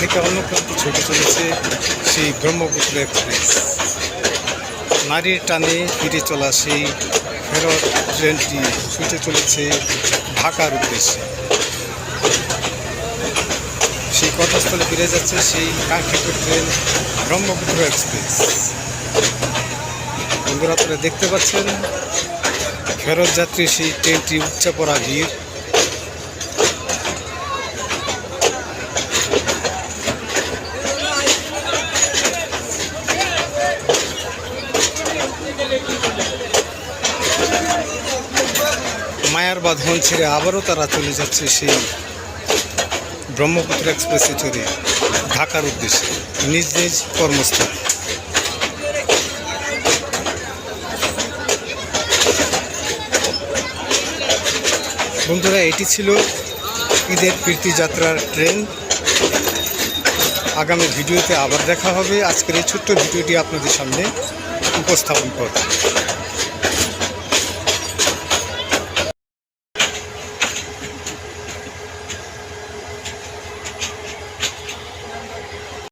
থেকে অন্য প্রান্তে ছুটে চলেছে সেই ব্রহ্মপুত্র এক্সপ্রেস নারীর টানে ফিরে চলা সেই ফেরত ট্রেনটি ছুটে চলেছে ঢাকার উদ্দেশ্যে। সেই কর্মস্থলে ফিরে যাচ্ছে সেই কাঙ্ক্ষিত ট্রেন ব্রহ্মপুত্র এক্সপ্রেস। বন্ধুরা, আপনারা দেখতে পাচ্ছেন, ফেরত যাত্রী সেই ট্রেনটি উচ্চা পড়া ভিড় মায়ার বাঁধন ছেড়ে আবারও তারা চলে যাচ্ছে সেই ব্রহ্মপুত্র এক্সপ্রেসে চড়ে ঢাকার উদ্দেশ্যে, নিজ নিজ কর্মস্থল। বন্ধুরা, এটি ছিল ঈদের প্রীতি যাত্রার ট্রেন। আগামী ভিডিওতে আবার দেখা হবে। আজকের এই ছোট্ট ভিডিওটি আপনাদের সামনে উপস্থাপন করব